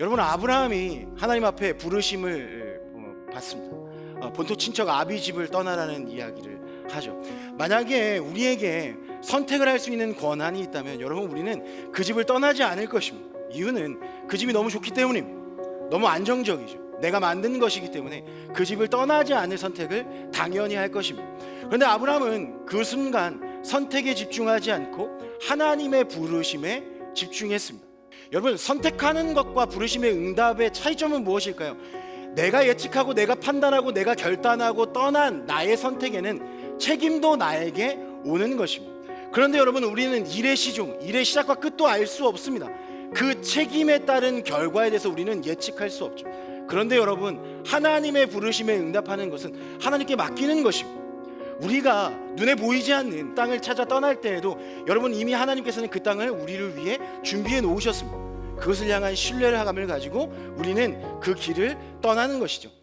여러분 아브라함이 하나님 앞에 부르심을 어, 받습니다. 어, 본토 친척 아비 집을 떠나라는 이야기를 하죠. 만약에 우리에게 선택을 할 수 있는 권한이 있다면 여러분 우리는 그 집을 떠나지 않을 것입니다. 이유는 그 집이 너무 좋기 때문입니다. 너무 안정적이죠. 내가 만든 것이기 때문에 그 집을 떠나지 않을 선택을 당연히 할 것입니다. 그런데 아브라함은 그 순간 선택에 집중하지 않고 하나님의 부르심에 집중했습니다. 여러분 선택하는 것과 부르심의 응답의 차이점은 무엇일까요? 내가 예측하고 내가 판단하고 내가 결단하고 떠난 나의 선택에는 책임도 나에게 오는 것입니다. 그런데 여러분 우리는 일의 시종, 일의 시작과 끝도 알 수 없습니다. 그 책임에 따른 결과에 대해서 우리는 예측할 수 없죠. 그런데 여러분 하나님의 부르심에 응답하는 것은 하나님께 맡기는 것이고 우리가 눈에 보이지 않는 땅을 찾아 떠날 때에도 여러분 이미 하나님께서는 그 땅을 우리를 위해 준비해 놓으셨습니다. 그것을 향한 신뢰감을 가지고 우리는 그 길을 떠나는 것이죠.